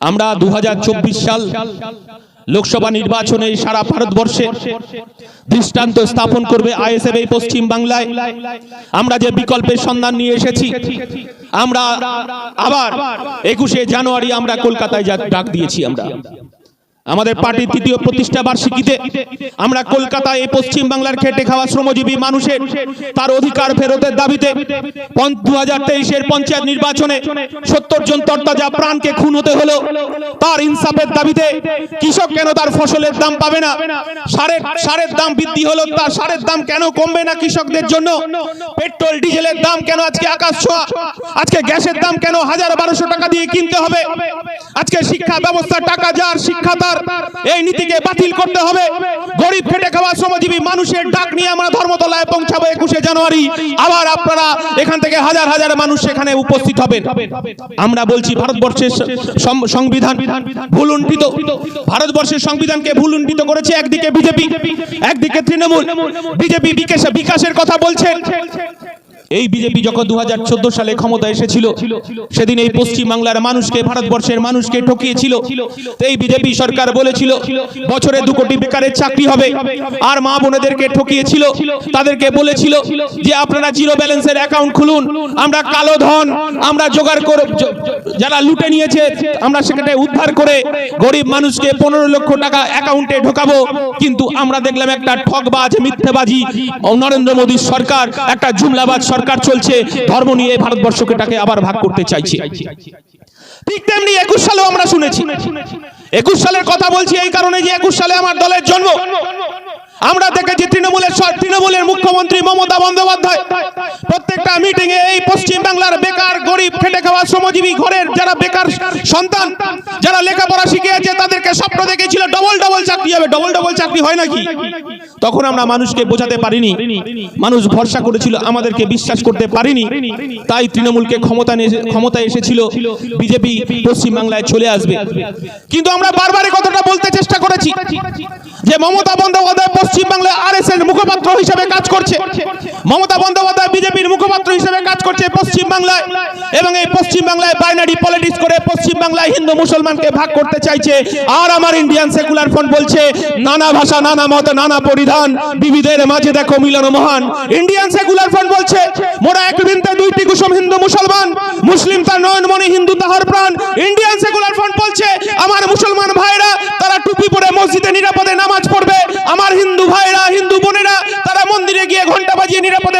আমরা দু হাজার চব্বিশ সাল লোকসভা নির্বাচনে সারা ভারতবর্ষে দৃষ্টান্ত স্থাপন করবে আইএসএফ এই পশ্চিম বাংলায়। আমরা যে বিকল্পের সন্ধান নিয়ে এসেছি, আমরা আবার একুশে জানুয়ারি আমরা কলকাতায় ডাক দিয়েছি আমরা। আমাদের পার্টির তৃতীয় প্রতিষ্ঠা বার্ষিকীতে আমরা কলকাতায় এই পশ্চিম বাংলার খেটে খাওয়া শ্রমজীবী মানুষের তার অধিকার ফেরতের দাবিতে দু হাজার তেইশের পঞ্চায়েত নির্বাচনে সত্তর জন তরতাজা প্রাণকে খুন হতে হলো। তার ইনসাফের দাবিতে কৃষক কেন তার ফসলের দাম পাবে না? সারের সারের দাম বৃদ্ধি হলো তার সারের দাম কেন কমবে না কৃষকদের জন্য? পেট্রোল ডিজেলের দাম কেন আজকে আকাশ ছোঁয়া? আজকে গ্যাসের দাম কেন হাজার বারোশো টাকা দিয়ে কিনতে হবে? আজকে শিক্ষা ব্যবস্থা টাকা যার শিক্ষা তার। এই নীতিকে বাতিল করতে হবে। গরিব খেটে খাওয়া শ্রমজীবী মানুষের ডাক নিয়ে আমরা ধর্মতলায় পৌঁছাবো একুশে জানুয়ারি। আবার আপনারা এখান থেকে হাজার হাজার মানুষ সেখানে উপস্থিত হবেন। আমরা বলছি ভারতবর্ষের সংবিধান ভুলুণ্ঠিত। ভারতবর্ষের সংবিধানকে ভুলুণ্ঠিত করেছে একদিকে বিজেপি, একদিকে তৃণমূল। বিজেপি বিকাশ- বিকাশের কথা বলছেন। এই বিজেপি যখন দু হাজার চোদ্দ সালে ক্ষমতা এসেছিল সেদিন এই পশ্চিম বাংলার মানুষকে ভারতবর্ষের মানুষকে ঠকিয়েছিল। এই বিজেপি সরকার বলেছিল বছরে দু কোটি বেকারের চাকরি হবে আর মা বোনেদেরকে ঠকিয়েছিল তাদেরকে বলেছিল যে আপনারা জিরো ব্যালেন্সের অ্যাকাউন্ট খুলুন আমরা কালো ধন আমরা জোগাড় করে যারা লুটে নিয়েছে আমরা সেখানে উদ্ধার করে গরিব মানুষকে পনেরো লক্ষ টাকা অ্যাকাউন্টে ঢোকাবো কিন্তু আমরা দেখলাম একটা ঠকবাজ মিথ্যেবাজি নরেন্দ্র মোদীর সরকার একটা জুমলাবাজ সরকার চলছে, ধর্ম নিয়ে ভারতবর্ষকে তাকে আবার ভাগ করতে চাইছে। ঠিক তেমনি একুশ সালেও আমরা শুনেছি। একুশ সালের কথা বলছি এই কারণে যে একুশ সালে আমার দলের জন্ম। আমরা দেখেছি তৃণমূলের তৃণমূলের মুখ্যমন্ত্রী মমতা বন্দ্যোপাধ্যায় প্রত্যেকটা মিটিং এ এই পশ্চিম বাংলার বেকার, গরিব, খেটে খাওয়া শ্রমজীবী ঘরের যারা বেকার সন্তান, যারা লেখাপড়া শিখিয়েছে, তাদেরকে স্বপ্ন দেখেছিল ডবল ডবল চাকরি হবে। ডবল ডবল চাকরি হয় নাকি? তখন আমরা মানুষকে বোঝাতে পারিনি। মানুষ ভরসা করেছিল আমাদেরকে বিশ্বাস করতে পারিনি। তাই তৃণমূলকে ক্ষমতা ক্ষমতায় এসেছিল বিজেপি পশ্চিম বাংলায় চলে আসবে। কিন্তু আমরা বারবার কথাটা বলতে চেষ্টা করেছি যে মমতা বন্দ্যোপাধ্যায় পশ্চিম বাংলায় আর এস এর মুখপাত্র হিসেবে কাজ করছে। মমতা বন্দ্যোপাধ্যায় বিজেপির মুখপাত্র হিসেবে কাজ করছে পশ্চিম বাংলায় এবং এই পশ্চিম বাংলায় বাইনারি পলিটিক্স করে পশ্চিম বাংলায় হিন্দু মুসলমানকে ভাগ করতে চাইছে। আর আমার ইন্ডিয়ান সেকুলার ফ্রন্ট বলছে, নানা ভাষা, নানা মত, নানা পরিধান, বিবিধের মাঝে দেখো মিলন মহান। ইন্ডিয়ান সেকুলার ফ্রন্ট বলছে, মোরা এক বৃন্তে দুইটি কুসুম হিন্দু মুসলমান, মুসলিম তার নয়নমণি, হিন্দু তাহার প্রাণ। ইন্ডিয়ান সেকুলার ফ্রন্ট বলছে, আমার মুসলমান ভাইরা, তারা টুপি পরে মসজিদে নিরাপদে নামাজ পড়বে। আমার হিন্দু ভাইরা, হিন্দু বোনেরা, তারা মন্দিরে গিয়ে ঘণ্টা বাজিয়ে নিরাপদে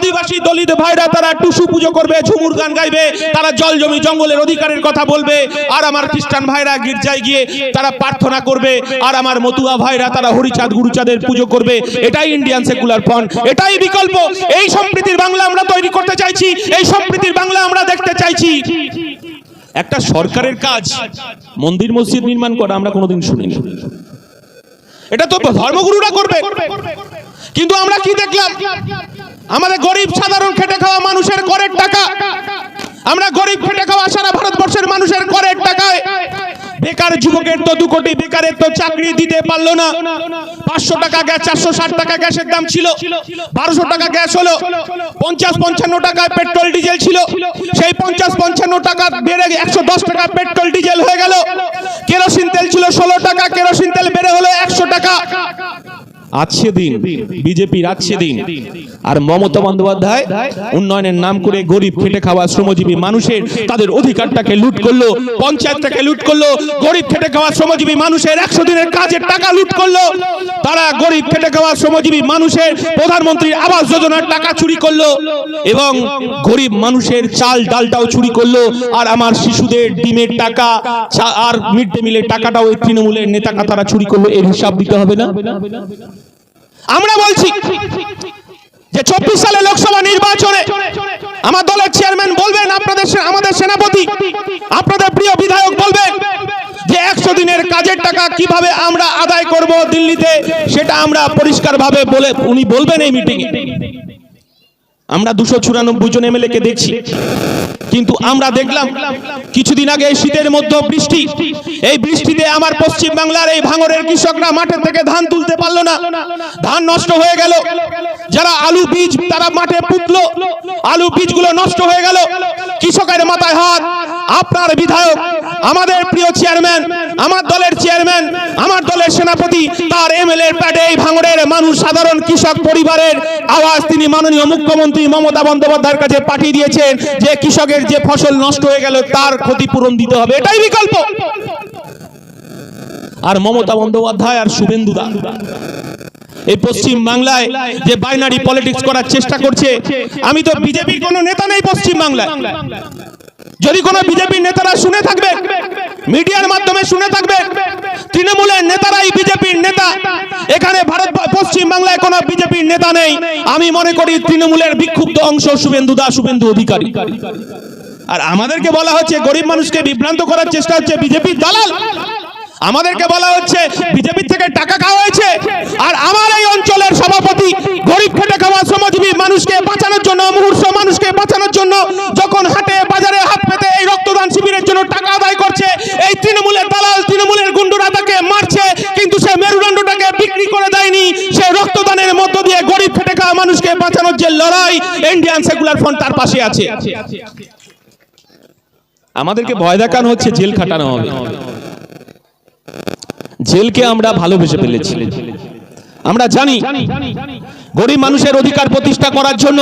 আদিবাসী দলিত ভাইরা তারা টুসু পুজো করবে, ঝুমুর গান গাইবে, তারা জল জমি জঙ্গলের অধিকারের কথা বলবে, আর আমার খ্রিস্টান ভাইরা গির্জায় গিয়ে তারা প্রার্থনা করবে, আর আমার মতুয়া ভাইরা তারা হরিচাঁদ, গুরুচাঁদের পুজো করবে। এটাই ইন্ডিয়ান সেকুলার ফ্রন্ট এটাই বিকল্প। এই সম্প্রীতির বাংলা আমরা তৈরি করতে চাইছি, এই সম্প্রীতির বাংলা আমরা দেখতে চাইছি। একটা সরকারের কাজ, মন্দির মসজিদ নির্মাণ করা আমরা কোনোদিন শুনিনি। এটা তো ধর্মগুরুরা করবে। কিন্তু আমরা কি দেখলাম? আমাদের গরিব সাধারণ খেটে খাওয়া মানুষের করের টাকা। আমরা গরিব খেটে খাওয়া সারা ভারতবর্ষের মানুষের করের টাকায়। বেকার যুবকের তো দু কোটি, বেকারের তো চাকরি দিতে পারল না। পাঁচশো টাকা গ্যাস, চারশো ষাট টাকা গ্যাসের দাম ছিল। বারোশো টাকা গ্যাস হলো। পঞ্চাশ পঞ্চান্ন টাকায় পেট্রোল, ডিজেল ছিল। সেই পঞ্চাশ পঞ্চান্ন টাকা বেড়ে একশো দশ টাকা পেট্রোল, ডিজেল হয়ে গেল। কেরোসিন তেল ছিল ষোলো টাকা, কেরোসিন তেল বেড়ে হলো আছে দিন বিজেপির আছে দিন। আর মমতা বন্দ্যোপাধ্যায় উন্নয়নের নাম করে গরিব খেটে খাওয়া শ্রমজীবী মানুষের, তাদের অধিকারটাকে লুট করল, পঞ্চায়েতটাকে লুট করল, গরিব খেটে খাওয়া শ্রমজীবী মানুষের একশো দিনের কাজের টাকা লুট করল, তারা গরিব খেটে খাওয়া শ্রমজীবী মানুষের প্রধানমন্ত্রীর আবাস যোজনার টাকা চুরি করল এবং গরিব মানুষের চাল ডালটাও চুরি করল, আর আমার শিশুদের ডিমের টাকা আর মিড ডে মিলের টাকাটাও তৃণমূলের নেতা তারা চুরি করল, এর হিসাব দিতে হবে না? আমরা বলছি যে চব্বিশ সালে লোকসভা নির্বাচনে আমার দলের চেয়ারম্যান বলবেন, আপনাদের আমাদের সেনাপতি, আপনাদের প্রিয় বিধায়ক বলবেন যে একশো দিনের কাজের টাকা কীভাবে আমরা আদায় করব দিল্লিতে, সেটা আমরা পরিষ্কারভাবে বলে উনি বলবেন এই মিটিংয়ে আমরা দুশো চুরানব্বই জন এমএলএ কে দেখছি। কিন্তু আমরা দেখলাম, কিছুদিন আগে এই শীতের মধ্যে বৃষ্টি। এই বৃষ্টিতে আমার পশ্চিম বাংলার এই ভাঙরের কৃষকরা মাঠের থেকে ধান তুলতে পারল না। ধান নষ্ট হয়ে গেল। যারা আলু বীজ তারা মাঠে পুতলো। আলু বীজগুলো নষ্ট হয়ে গেল। কৃষকের মাথায় হাত। আপনার বিধায়ক, আমাদের প্রিয় চেয়ারম্যান আমার দলের চেয়ারম্যান আমার দলের সেনাপতি, তার এমএলএ প্যাডে এই ভাঙড়ের মানুষ, সাধারণ কৃষক পরিবারের আওয়াজ তিনি মাননীয় মুখ্যমন্ত্রী মমতা বন্দ্যোপাধ্যায়ের কাছে পাঠিয়ে দিয়েছেন যে কৃষকের যে ফসল নষ্ট হয়ে গেল, তার ক্ষতিপূরণ দিতে হবে। এটাই বিকল্প। আর মমতা বন্দ্যোপাধ্যায় আর শুভেন্দু দা এই পশ্চিম বাংলায় যে বাইনারি পলিটিক্স করার চেষ্টা করছে, আমি তো বিজেপির কোনো নেতা নেই পশ্চিম বাংলায়। যদি কোনো বিজেপির নেতারা শুনে থাকবে, মিডিয়ার মাধ্যমে শুনে থাকবে, তৃণমূলের নেতারাই বিজেপির নেতা। এখানে ভারত পশ্চিম বাংলায় কোনো বিজেপির নেতা নেই। আমি মনে করি তৃণমূলের বিক্ষুব্ধ অংশ শুভেন্দু দাস, শুভেন্দু অধিকারী। আর আমাদেরকে বলা হচ্ছে গরিব মানুষকে বিভ্রান্ত করার চেষ্টা হচ্ছে বিজেপির দালাল। আমাদেরকে বলা হচ্ছে বিজেপির থেকে টাকা খাওয়া হয়েছে আর আমার এই অঞ্চলের সভাপতি গরিব খেটে খাওয়া শ্রমজীবী মানুষকে বাঁচানোর জন্য, মুহূর্ত মানুষকে বাঁচানোর জন্য যখন হাটে, বাজারে হাত পেতে এই রক্তদান শিবিরের জন্য টাকা আদায় করছে, এই তৃণমূলের দালাল, তৃণমূলের গুন্ডুরা তাকে মারছে, কিন্তু সে মেরুদণ্ডটাকে বিক্রি করে দেয়নি। সে রক্তদানের মধ্য দিয়ে গরিব খেটে খাওয়া মানুষকে বাঁচানোর যে লড়াই ইন্ডিয়ান সেকুলার ফ্রন্ট তার পাশে আছে। আমাদেরকে ভয় দেখানো হচ্ছে, জেল খাটানো হবে। জেলকে আমরা ভালোবেসে ফেলেছি। আমরা জানি, গরিব মানুষের অধিকার প্রতিষ্ঠা করার জন্য,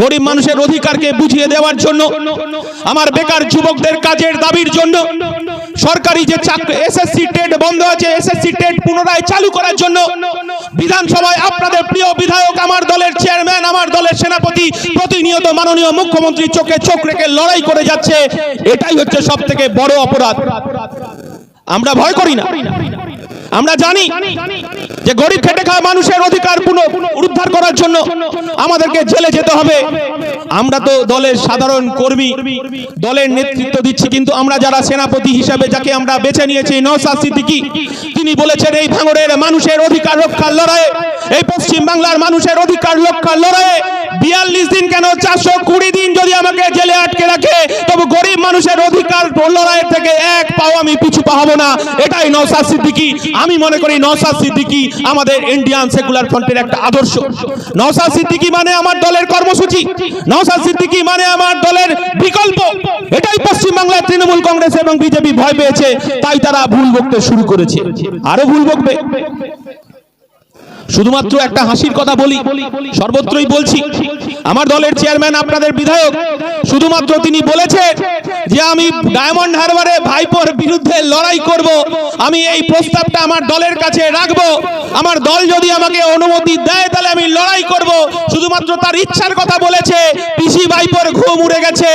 গরিব মানুষের অধিকারকে বুঝিয়ে দেওয়ার জন্য, আমার বেকার যুবকদের কাজের দাবির জন্য, সরকারি যে চাকরি এসএসসি টেট বন্ধ আছে এসএসসি টেট পুনরায় চালু করার জন্য, বিধানসভায় আপনাদের প্রিয় বিধায়ক আমার দলের চেয়ারম্যান, আমার দলের সেনাপতি, প্রতিনিয়ত মাননীয় মুখ্যমন্ত্রী চোখে চোখ রেখে লড়াই করে যাচ্ছে, এটাই হচ্ছে সব থেকে বড় অপরাধ। আমরা ভয় করি না। আমরা জানি যে গরিব খেটে খাওয়া মানুষের অধিকার উদ্ধার করার জন্য আমাদেরকে জেলে যেতে হবে। আমরা তো দলের সাধারণ কর্মী, দলের নেতৃত্ব দিচ্ছি, কিন্তু আমরা যারা সেনাপতি হিসাবে যাকে আমরা বেছে নিয়েছি সিদ্দিকী, তিনি বলেছেন এই ভাঙড়ের মানুষের অধিকার রক্ষার লড়াইয়ে, এই পশ্চিম বাংলার মানুষের অধিকার রক্ষার লড়াইয়ে বিয়াল্লিশ দিন কেন চারশো কুড়ি দিন যদি আমাকে জেলে আটকে রাখে, তবু গরিব মানুষের অধিকার থেকে এক পাও আমি না। এটাই আমি মনে করি আমাদের ইন্ডিয়ান সেকুলার ফ্রন্টের একটা আদর্শ। মানে আমার দলের কর্মসূচি। মানে আমার দলের বিকল্প। এটাই পশ্চিম বাংলার তৃণমূল কংগ্রেস এবং বিজেপি ভয় পেয়েছে। তাই তারা ভুল বকতে শুরু করেছে। আরও ভুল বকবে। শুধুমাত্র একটা হাসির কথা বলি সর্বত্রই বলছি আমার দলের চেয়ারম্যান আপনাদের বিধায়ক শুধুমাত্র তিনি বলেছে যে আমি ডায়মন্ড হারবারে ভাইপোর বিরুদ্ধে লড়াই করব আমি এই প্রস্তাবটা আমার দলের কাছে রাখব আমার দল যদি আমাকে অনুমতি দেয় তাহলে আমি লড়াই করব। শুধুমাত্র তার ইচ্ছার কথা বলেছে পিসি ভাইপোর ঘুম উড়ে গেছে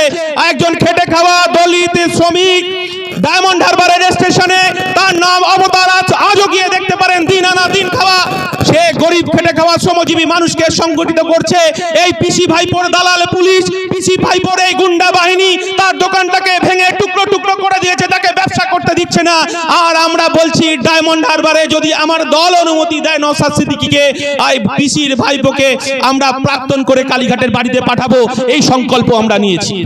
একজন খেটে খাওয়া দলিত শ্রমিক ডায়মন্ড হারবারের স্টেশনে তার নাম অবতার আজ আজও গিয়ে দেখতে পারেন দিন আনা দিন খাওয়া গরিব খেটে খাওয়া শ্রমজীবী মানুষকে সংগঠিত করছে। এই পিসি ভাইপোর দালাল পুলিশ, পিসি ভাইপোর এই গুন্ডা বাহিনী তার দোকানটাকে ভেঙে টুকরো টুকরো করে দিয়েছে, তাকে ব্যবসা করতে দিচ্ছে না। আর আমরা বলছি, ডায়মন্ড হারবারে যদি আমার দল অনুমতি দেয় নসাদ সিদ্দিকিকে এই পিসির ভাইপোকে আমরা প্রাক্তন করে কালীঘাটের বাড়িতে পাঠাবো। এই সংকল্প আমরা নিয়েছি।